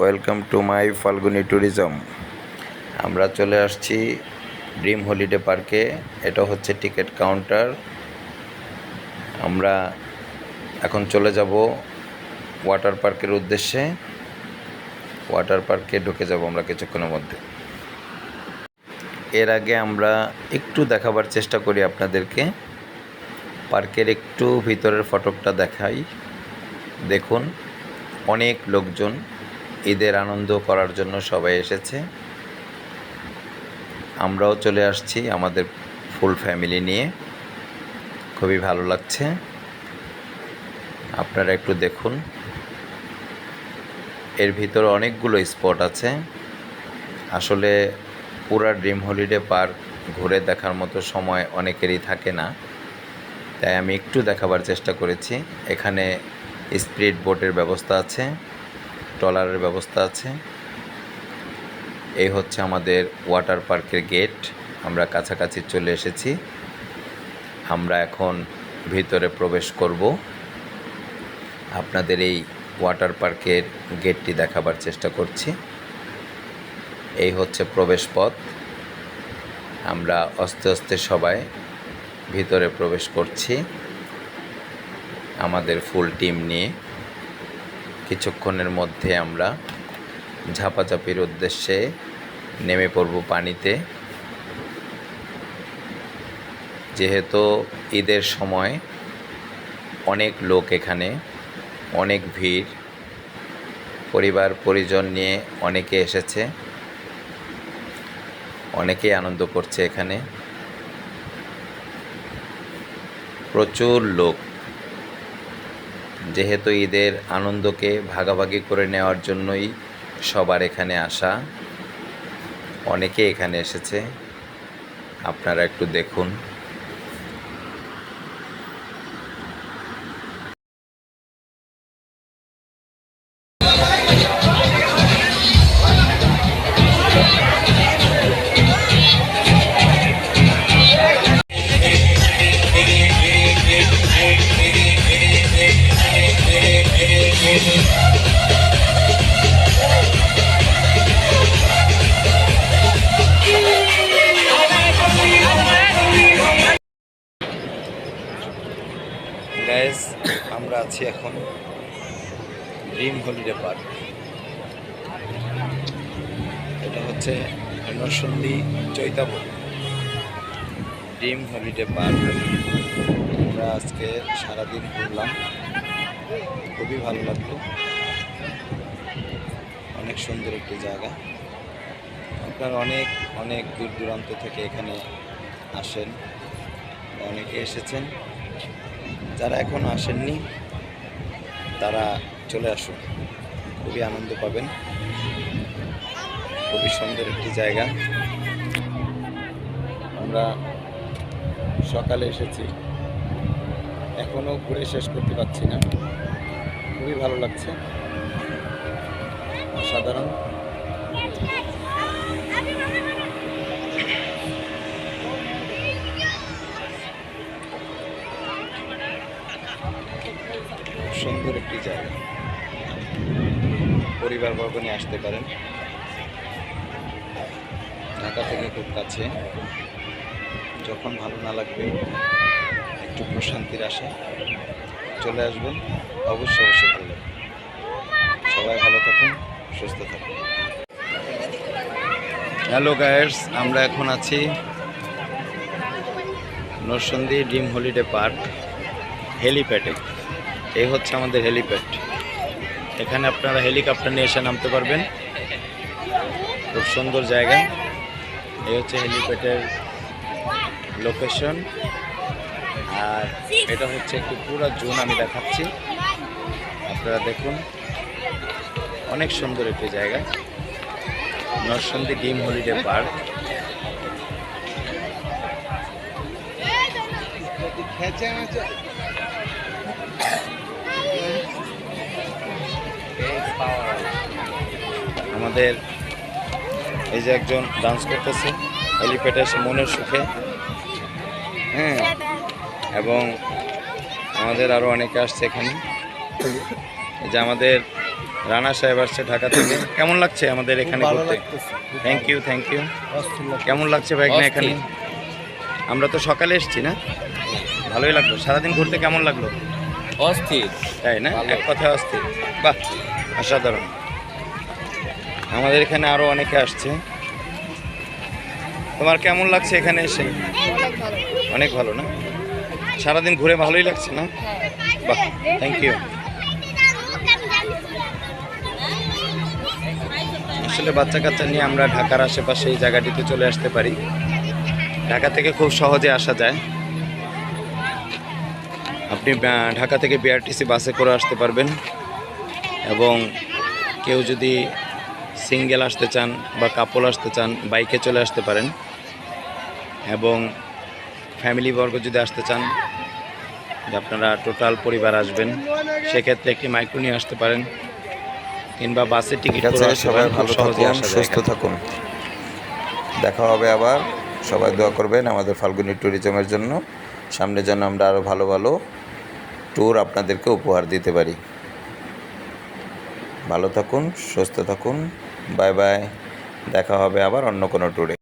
Welcome to my Falguni tourism আমরা চলে আসছি ড্রিম হলিডে পার্কে এটা হচ্ছে টিকিট কাউন্টার আমরা এখন চলে যাব ওয়াটার পার্কের উদ্দেশ্যে। ওয়াটার পার্কে ঢুকে যাব আমরা কিছুক্ষণের মধ্যে। এর আগে আমরা একটু দেখাবার চেষ্টা করি আপনাদেরকে। পার্কের একটু ভিতরের ফটকটা দেখাই। দেখুন, অনেক লোকজন। ঈদের আনন্দ করার জন্য সবাই এসেছে। আমরাও চলে আসছি আমাদের ফুল ফ্যামিলি নিয়ে। খুবই ভালো লাগছে। আপনারা একটু দেখুন। এর ভিতরে অনেকগুলো স্পট আছে। আসলে পুরা ড্রিম হলিডে পার্ক ঘুরে দেখার মতো সময় অনেকেরই থাকে না। তাই আমি একটু দেখাবার চেষ্টা করেছি। এখানে স্পিড বোটের ব্যবস্থা আছে। ট্রলারের ব্যবস্থা আছে। এই হচ্ছে আমাদের ওয়াটার পার্কের গেট। আমরা কাছাকাছি চলে এসেছি। আমরা এখন ভিতরে প্রবেশ করব। আপনাদের এই ওয়াটার পার্কের গেটটি দেখাবার চেষ্টা করছি। এই হচ্ছে প্রবেশ পথ আমরা আস্তে আস্তে সবাই ভিতরে প্রবেশ করছি। আমাদের ফুল টিম নিয়ে। কিছুক্ষণের মধ্যে আমরা ঝাপাঝাপির উদ্দেশ্যে নেমে পড়ব পানিতে। যেহেতু ঈদের সময় অনেক লোক এখানে, অনেক ভিড়, পরিবার, পরিজন নিয়ে অনেকে এসেছে। অনেকেই আনন্দ করছে এখানে। প্রচুর লোক। যেহেতু ঈদের আনন্দকে ভাগাভাগি করে নেওয়ার জন্যই সবার এখানে আসা। অনেকে এখানে এসেছে। আপনারা একটু দেখুন। গ্যাস আমরা আছি এখন ড্রিম হলিডে পার্ক এটা হচ্ছে Narsingdi Chaitab dream holiday park আমরা আজকে সারাদিন ঘুরলাম। খুবই ভালো লাগল। অনেক সুন্দর একটি জায়গা। আপনারা অনেক অনেক দূর দূরান্ত থেকে এখানে আসেন। অনেকে এসেছেন। যারা এখনও আসেননি, তারা চলে আসুন। খুবই আনন্দ পাবেন। খুবই সুন্দর একটি জায়গা। আমরা সকালে এসেছি। এখনও ঘুরে শেষ করতে পারছি না। খুবই ভালো লাগছে। সাধারণ সুন্দর একটি জায়গা। পরিবারবর্গ নিয়ে আসতে পারেন। ঢাকা থেকে খুব কাছে। যখন ভালো না লাগবে একটু প্রশান্তির আশা চলে আসবেন। অবশ্যই অবশ্যই ভালো সবাই ভালো থাকুন, সুস্থ থাকুন। হ্যালো গায়ার্স আমরা এখন আছি নরসন্দী ড্রিম হলিডে পার্ক, হেলিপ্যাডে। এই হচ্ছে আমাদের হেলিপ্যাড। এখানে আপনারা হেলিকপ্টার নিয়ে এসে নামতে পারবেন। খুব সুন্দর জায়গা। এই হচ্ছে হেলিপ্যাডের লোকেশন আর এটা হচ্ছে একটি পুরো জোন আমি দেখাচ্ছি। আপনারা দেখুন, অনেক সুন্দর একটি জায়গা। নরসন্দী ডিম হলিডে পার্ক। আমাদের এই যে একজন ডান্স করতেছে হেলিপ্যাডে মনের সুখে। হ্যাঁ এবং আমাদের আরও অনেকে আসছে এখানে। যে আমাদের রানা সাহেব আসছে ঢাকা থেকে। কেমন লাগছে আমাদের এখানে ঘুরতে? থ্যাংক ইউ থ্যাংক ইউ কেমন লাগছে ভাই এখানে আমরা তো সকালে এসেছি না? ভালোই লাগল। সারাদিন ঘুরতে কেমন লাগল? অস্থির। তাই না? এক কথা অস্থির। বাহ অসাধারণ। আমাদের এখানে আরও অনেকে আসছে। তোমার কেমন লাগছে এখানে এসে? অনেক ভালো না? সারাদিন ঘুরে ভালোই লাগছে, না? বাহ থ্যাংক ইউ আসলে বাচ্চা কাচ্চা নিয়ে আমরা ঢাকার আশেপাশে এই জায়গাটিতে চলে আসতে পারি। ঢাকা থেকে খুব সহজে আসা যায়। আপনি ঢাকা থেকে বিআরটিসি বাসে করে আসতে পারবেন এবং কেউ যদি সিঙ্গেল আসতে চান বা কাপল আসতে চান, বাইকে চলে আসতে পারেন এবং ফ্যামিলি বর্গ যদি আসতে চান যে আপনারা টোটাল পরিবার আসবেন সেক্ষেত্রে একটি মাইক্রো নিয়ে আসতে পারেন কিংবা বাসের টিকিট আছে সবাই ভালো থাকুন সুস্থ থাকুন। দেখা হবে আবার সবাই দোয়া করবেন আমাদের ফাল্গুনি ট্যুরিজমের জন্য। সামনে যেন আমরা আরও ভালো ভালো ট্যুর আপনাদেরকে উপহার দিতে পারি। ভালো থাকুন সুস্থ থাকুন বাই বাই দেখা হবে আবার অন্য কোনো ট্যুরে